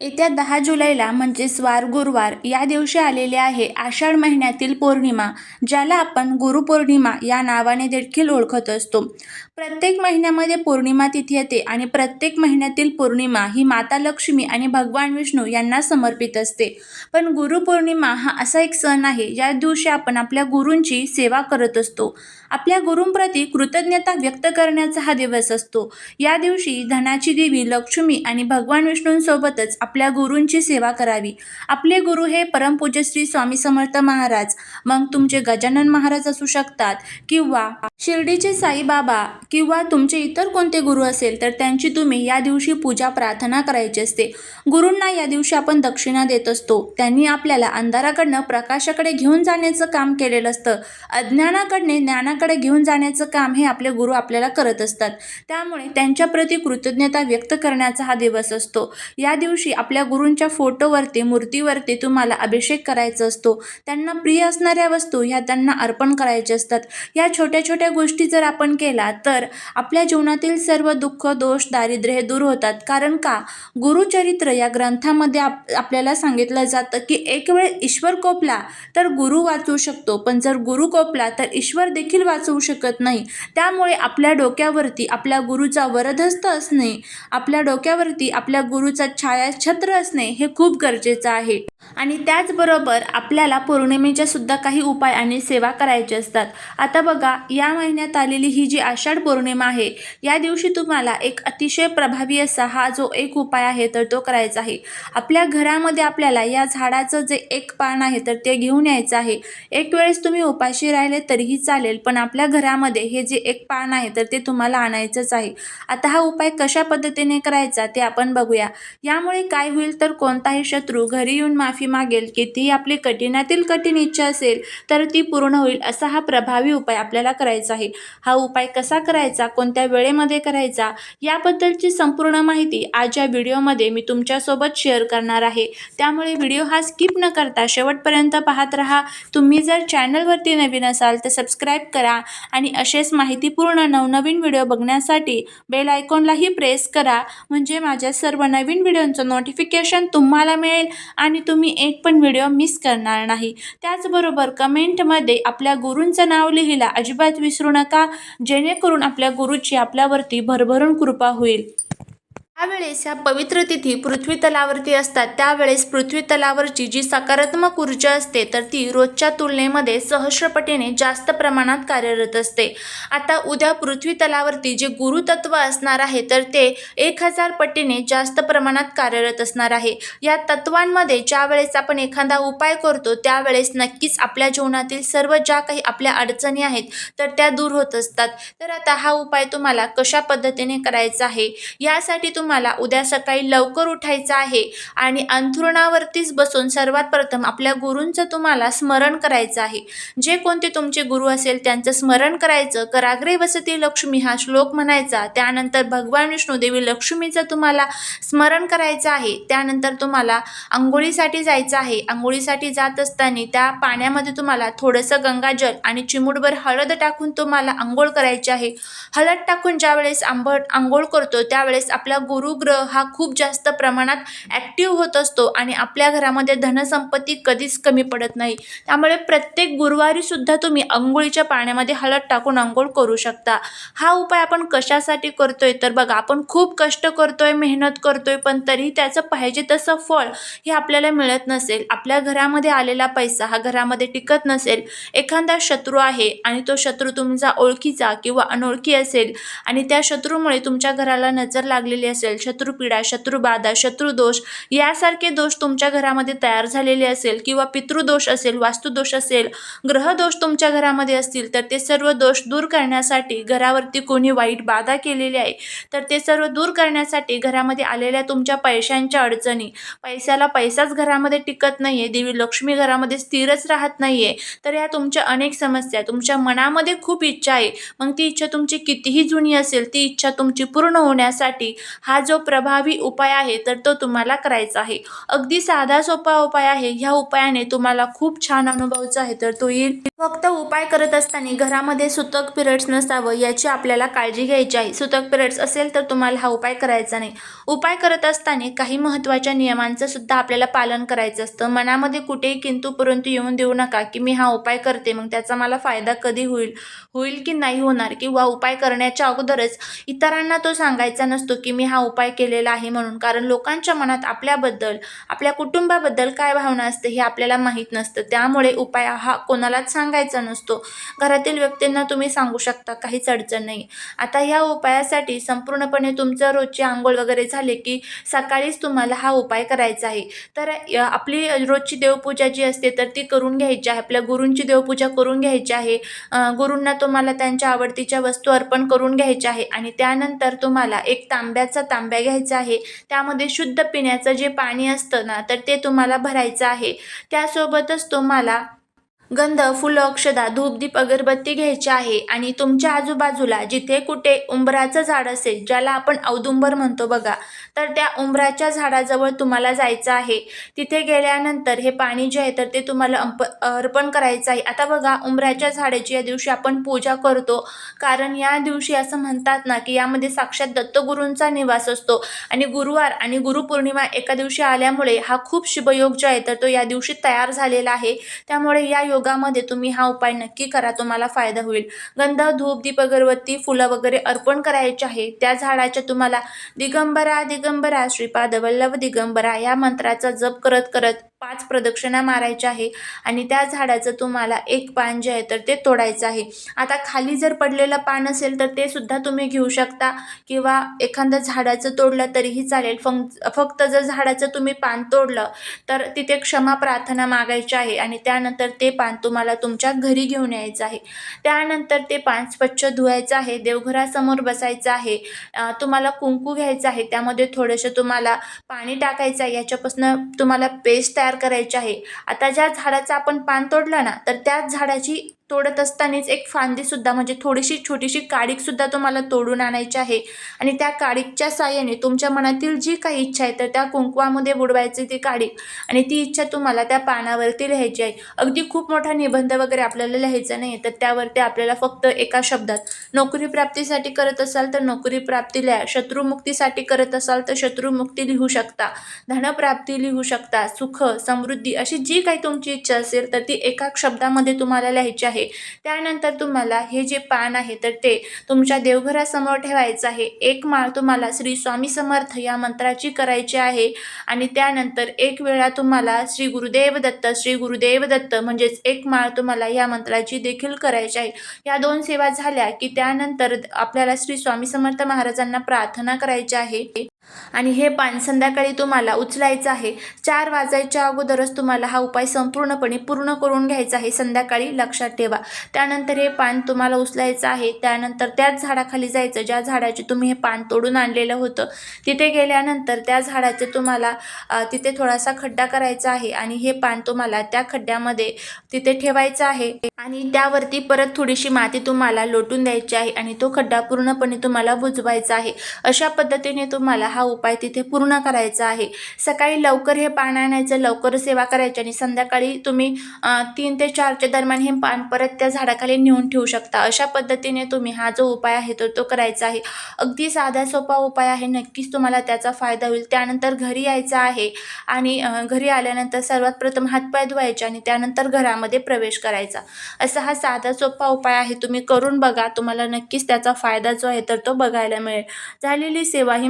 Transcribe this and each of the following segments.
येत्या दहा जुलैला म्हणजेच वार गुरुवार या दिवशी आलेले आहे आषाढ महिन्यातील पौर्णिमा ज्याला आपण गुरुपौर्णिमा या नावाने देखील ओळखत असतो. प्रत्येक महिन्यामध्ये पौर्णिमा तिथी येते आणि प्रत्येक महिन्यातील पौर्णिमा ही माता लक्ष्मी आणि भगवान विष्णू यांना समर्पित असते. पण गुरुपौर्णिमा हा असा एक सण आहे या दिवशी आपण आपल्या गुरूंची सेवा करत असतो. आपल्या गुरूंप्रती कृतज्ञता व्यक्त करण्याचा हा दिवस असतो. या दिवशी धनाची देवी लक्ष्मी आणि भगवान विष्णूंसोबतच आपल्या गुरूंची सेवा करावी. आपले गुरु हे परमपूज्य श्री स्वामी समर्थ महाराज. मग तुमचे गजानन महाराज असू शकतात किंवा शिर्डीचे साईबाबा किंवा तुमचे इतर कोणते गुरु असेल तर त्यांची तुम्ही या दिवशी पूजा प्रार्थना करायची असते. गुरूंना या दिवशी आपण दक्षिणा देत असतो. त्यांनी आपल्याला अंधाराकडनं प्रकाशाकडे घेऊन जाण्याचं काम केलेलं असतं. अज्ञानाकडने ज्ञानाकडे घेऊन जाण्याचं काम हे आपले गुरु आपल्याला करत असतात. त्यामुळे त्यांच्याप्रती कृतज्ञता व्यक्त करण्याचा हा दिवस असतो. या दिवशी आपल्या गुरूंच्या फोटोवरती मूर्तीवरती तुम्हाला अभिषेक करायचा असतो. त्यांना प्रिय असणाऱ्या वस्तू ह्या त्यांना अर्पण करायच्या असतात. या छोट्या छोट्या गोष्टी जर आपण केला तर आपल्या जीवनातील सर्व दुःख दोष दारिद्र्य हे दूर होतात. कारण का? गुरुचरित्र या ग्रंथामध्ये आप आपल्याला सांगितलं जातं की एक वेळ ईश्वर कोपला तर गुरु वाचू शकतो. पण जर गुरु कोपला तर ईश्वर देखील वाचवू शकत नाही. त्यामुळे आपल्या डोक्यावरती आपल्या गुरुचा वरदहस्त असणे आपल्या डोक्यावरती आपल्या गुरुचा छायाछत्र असणे हे खूप गरजेचं आहे. आणि त्याचबरोबर आपल्याला पौर्णिमेच्या सुद्धा काही उपाय आणि सेवा करायचे असतात. आता बघा या महिन्यात आलेली ही जी आषाढ पौर्णिमा आहे या दिवशी तुम्हाला एक अतिशय प्रभावी असा हा जो एक उपाय आहे तर तो करायचा आहे. आपल्या घरामध्ये आपल्याला या झाडाचं जे एक पान आहे तर ते घेऊन यायचं आहे. एक वेळेस तुम्ही उपाशी राहिले तरीही चालेल. पण आपल्या घरामध्ये हे जे एक पान आहे तर ते तुम्हाला आणायचंच आहे. आता हा उपाय कशा पद्धतीने करायचा ते आपण बघूया. यामुळे काय होईल तर कोणताही शत्रू घरी येऊन माफी मागेल कितीही आपली कठीणातील कठीण इच्छा असेल तर ती पूर्ण होईल असा हा प्रभावी उपाय आपल्याला करायचा आहे. हा उपाय कसा करायचा कोणत्या वेळेमध्ये करायचा याबद्दलची संपूर्ण माहिती आज या व्हिडिओमध्ये मी तुमच्यासोबत शेअर करणार आहे. त्यामुळे व्हिडिओ हा स्किप न करता शेवटपर्यंत पाहत राहा. तुम्ही जर चॅनलवरती नवीन असाल तर सबस्क्राईब करा. आणि असेच माहितीपूर्ण नवनवीन व्हिडिओ बघण्यासाठी बेल आयकॉनलाही प्रेस करा. म्हणजे माझ्या सर्व नवीन व्हिडिओंचं नोटिफिकेशन तुम्हाला मिळेल आणि तुम्ही एक पण व्हिडिओ मिस करणार नाही. त्याचबरोबर कमेंटमध्ये आपल्या गुरूंचं नाव लिहिला अजिबात विसरू नका. जेणेकरून आपल्या गुरुची आपल्यावरती भरभरून कृपा होईल. त्यावेळेस ह्या पवित्र तिथी पृथ्वी तलावरती असतात त्यावेळेस पृथ्वी तलावरची जी सकारात्मक ऊर्जा असते तर ती रोजच्या तुलनेमध्ये सहस्रपटीने जास्त प्रमाणात कार्यरत असते. आता उद्या पृथ्वी तलावरती जे गुरुतत्व असणार आहे तर ते एक हजार पटीने जास्त प्रमाणात कार्यरत असणार आहे. या तत्वांमध्ये ज्यावेळेस आपण एखादा उपाय करतो त्यावेळेस नक्कीच आपल्या जीवनातील सर्व ज्या काही आपल्या अडचणी आहेत तर त्या दूर होत असतात. तर आता हा उपाय तुम्हाला कशा पद्धतीने करायचा आहे यासाठी मला उद्या सकाळी लवकर उठायचं आहे आणि अंथरुणावरतीच बसून सर्वात प्रथम आपल्या गुरूंचं तुम्हाला स्मरण करायचं आहे. जे कोणते तुमचे गुरु असेल त्यांचं स्मरण करायचं. कराग्रे वसती लक्ष्मी हा श्लोक म्हणायचा. त्यानंतर भगवान विष्णू देवी लक्ष्मीचं तुम्हाला स्मरण करायचं आहे. त्यानंतर तुम्हाला आंघोळीसाठी जायचं आहे. आंघोळीसाठी जात असताना त्या पाण्यामध्ये तुम्हाला थोडंसं गंगाजल आणि चिमूटभर हळद टाकून तुम्हाला आंघोळ करायची आहे. हळद टाकून ज्यावेळेस आंबट आंघोळ करतो त्यावेळेस आपला गुरुग्रह हा खूप जास्त प्रमाणात ॲक्टिव्ह होत असतो आणि आपल्या घरामध्ये धनसंपत्ती कधीच कमी पडत नाही. त्यामुळे प्रत्येक गुरुवारी सुद्धा तुम्ही अंघोळीच्या पाण्यामध्ये हळद टाकून अंघोळ करू शकता. हा उपाय आपण कशासाठी करतोय? तर बघा आपण खूप कष्ट करतोय मेहनत करतोय पण तरीही त्याचं पाहिजे तसं फळ हे आपल्याला मिळत नसेल. आपल्या घरामध्ये आलेला पैसा हा घरामध्ये टिकत नसेल. एखादा शत्रू आहे आणि तो शत्रू तुमचा ओळखीचा किंवा अनोळखी असेल आणि त्या शत्रूमुळे तुमच्या घराला नजर लागलेली असेल शत्रुपीडा शत्रुबाधा शत्रुदोष यासारखे दोष तुमच्या घरामध्ये तयार झालेले असेल किंवा पितृदोष असेल वास्तुदोष असेल ग्रहदोष तुमच्या घरामध्ये असतील तर ते सर्व दोष दूर करण्यासाठी घरावरती कोणी वाईट बाधा केलेली आहे तर ते सर्व दूर करण्यासाठी घरामध्ये आलेल्या तुमच्या पैशांच्या अडचणी पैशाला पैसाच घरामध्ये टिकत नाही आहे देवी लक्ष्मी घरामध्ये स्थिरच राहत नाही आहे तर ह्या तुमच्या अनेक समस्या तुमच्या मनामध्ये खूप इच्छा आहे मग ती इच्छा तुमची कितीही जुनी असेल ती इच्छा तुमची पूर्ण होण्यासाठी हा जो प्रभावी उपाय आहे तर तो तुम्हाला करायचा आहे. अगदी साधा सोपा उपाय आहे. ह्या उपायाने तुम्हाला खूप छान अनुभवचा आहे तर तो येईल. फक्त उपाय करत असताना घरामध्ये सुतक पिरियड्स नसावं याची आपल्याला काळजी घ्यायची आहे. सुतक पिरियड्स असेल तर तुम्हाला हा उपाय करायचा नाही. उपाय करत असताना काही महत्त्वाच्या नियमांचं सुद्धा आपल्याला पालन करायचं असतं. मनामध्ये कुठेही किंतू परंतु येऊन देऊ नका की मी हा उपाय करते मग त्याचा मला फायदा कधी होईल होईल की नाही होणार? किंवा उपाय करण्याच्या अगोदरच इतरांना तो सांगायचा नसतो की मी हा उपाय केलेला आहे म्हणून. कारण लोकांच्या मनात आपल्याबद्दल आपल्या कुटुंबाबद्दल काय भावना असते हे आपल्याला माहीत नसतं. त्यामुळे उपाय हा कोणालाच सांगायचा नसतो. घरातील व्यक्तींना तुम्ही सांगू शकता काहीच अडचण नाही. आता ह्या उपायासाठी संपूर्णपणे तुमचं रोजची आंघोळ वगैरे झाले की सकाळीच तुम्हाला हा उपाय करायचा आहे. तर आपली रोजची देवपूजा जी असते तर ती करून घ्यायची आहे. आपल्या गुरूंची देवपूजा करून घ्यायची आहे. गुरूंना तुम्हाला त्यांच्या आवडतीच्या वस्तू अर्पण करून घ्यायच्या आहे. आणि त्यानंतर तुम्हाला एक तांब्याचा तांब्या घ्यायचा आहे. त्यामध्ये शुद्ध पिण्याचं जे पाणी असतं ना तर ते तुम्हाला भरायचं आहे. त्यासोबतच तुम्हाला गंध फुलं अक्षदा धूपदीप अगरबत्ती घ्यायची आहे आणि तुमच्या आजूबाजूला जिथे कुठे उंबराचं झाड असेल ज्याला आपण औदुंबर म्हणतो बघा तर त्या उंबराच्या झाडाजवळ तुम्हाला जायचं आहे. तिथे गेल्यानंतर हे पाणी जे आहे तर ते तुम्हाला अंप अर्पण करायचं आहे. आता बघा उंबराच्या झाडाची या दिवशी आपण पूजा करतो. कारण या दिवशी असं म्हणतात ना की यामध्ये साक्षात दत्तगुरूंचा निवास असतो. आणि गुरुवार आणि गुरुपौर्णिमा एका दिवशी आल्यामुळे हा खूप शुभयोग जो आहे तर तो या दिवशी तयार झालेला आहे. त्यामुळे या योगामध्ये तुम्ही हा उपाय नक्की करा तुम्हाला फायदा होईल. गंध धूप दीप अगरबत्ती फुलं वगैरे अर्पण करायचे आहे. त्या झाडाच्या तुम्हाला दिगंबरा दिगंबरा श्रीपाद वल्लभ दिगंबरा या मंत्राचा जप करत करत पाच प्रदक्षिणा मारायच्या आहे आणि त्या झाडाचं तुम्हाला एक पान जे आहे तर ते तोडायचं आहे. आता खाली जर पडलेलं पान असेल तर ते सुद्धा तुम्ही घेऊ शकता किंवा एखादं झाडाचं तोडलं तरीही चालेल. फंग फक्त जर झाडाचं तुम्ही पान तोडलं तर तिथे क्षमा प्रार्थना मागायची आहे आणि त्यानंतर ते पान तुम्हाला तुमच्या घरी घेऊन यायचं आहे. त्यानंतर ते पान स्वच्छ धुवायचं आहे देवघरासमोर बसायचं आहे तुम्हाला कुंकू घ्यायचं आहे त्यामध्ये थोडंसं तुम्हाला पाणी टाकायचं आहे याच्यापासून तुम्हाला पेस्ट तयार करायची आहे. आता ज्या झाडाचं आपण पान तोडलं ना तर त्याच झाडाची तोडत असतानाच एक फांदीसुद्धा म्हणजे थोडीशी छोटीशी काडीकसुद्धा तुम्हाला तोडून आणायची आहे. आणि त्या काडीकच्या साह्याने तुमच्या मनातील जी काही इच्छा आहे तर त्या कुंकवामध्ये बुडवायची ती काडीक आणि ती इच्छा तुम्हाला त्या पानावरती लिहायची आहे. अगदी खूप मोठा निबंध वगैरे आपल्याला लिहायचा नाही तर त्यावरती आपल्याला फक्त एका शब्दात नोकरी प्राप्तीसाठी करत असाल तर नोकरी प्राप्ती लिहा शत्रुमुक्तीसाठी करत असाल तर शत्रुमुक्ती लिहू शकता धनप्राप्ती लिहू शकता सुख समृद्धी अशी जी काही तुमची इच्छा असेल तर ती एका शब्दामध्ये तुम्हाला लिहायची आहे. त्यानंतर तुम्हाला हे जे पान आहे तर ते तुमच्या देवघरासमोर ठेवायचं आहे. एक माळ तुम्हाला श्री स्वामी समर्थ या मंत्राची करायची आहे. आणि त्यानंतर एक वेळा तुम्हाला श्री गुरुदेव दत्त श्री गुरुदेव दत्त म्हणजेच एक माळ तुम्हाला या मंत्राची देखील करायची आहे. या दोन सेवा झाल्या की त्यानंतर आपल्याला श्री स्वामी समर्थ महाराजांना प्रार्थना करायची आहे. आणि हे पान संध्याकाळी तुम्हाला उचलायचं आहे. चार वाजायच्या अगोदरच तुम्हाला हा उपाय संपूर्णपणे पूर्ण करून घ्यायचा आहे. संध्याकाळी लक्षात ठेवा. त्यानंतर हे पान तुम्हाला उचलायचं आहे. त्यानंतर त्याच झाडाखाली जायचं. ज्या झाडाचे तुम्ही हे पान तोडून आणलेलं होतं तिथे गेल्यानंतर त्या झाडाचे तुम्हाला तिथे थोडासा खड्डा करायचा आहे आणि हे पान तुम्हाला त्या खड्ड्यामध्ये तिथे ठेवायचं आहे. आणि त्यावरती परत थोडीशी माती तुम्हाला लोटून द्यायची आहे आणि तो खड्डा पूर्णपणे तुम्हाला बुजवायचा आहे. अशा पद्धतीने तुम्हाला हा उपाय तिथे पूर्ण करायचा आहे. सकाळी लवकर हे पान आणायचं लवकर सेवा करायची आणि संध्याकाळी तुम्ही तीन ते चारच्या दरम्यान हे पान परत त्या झाडाखाली नेऊन ठेवू शकता. अशा पद्धतीने तुम्ही हा जो उपाय आहे तो तो करायचा आहे. अगदी साधा सोपा उपाय आहे. नक्कीच तुम्हाला त्याचा फायदा होईल. त्यानंतर घरी यायचं आहे आणि घरी आल्यानंतर सर्वात प्रथम हातपाय धुवायचे आणि त्यानंतर घरामध्ये प्रवेश करायचा. असा हा साधा सोपा उपाय आहे. तुम्ही करून बघा. तुम्हाला नक्कीच त्याचा फायदा जो आहे तर तो बघायला मिळेल. झालेली सेवा ही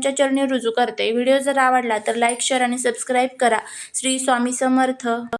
यांच्या चरणी रुजू करते. व्हिडिओ जर आवडला तर लाईक शेअर आणि सबस्क्राईब करा. श्री स्वामी समर्थ.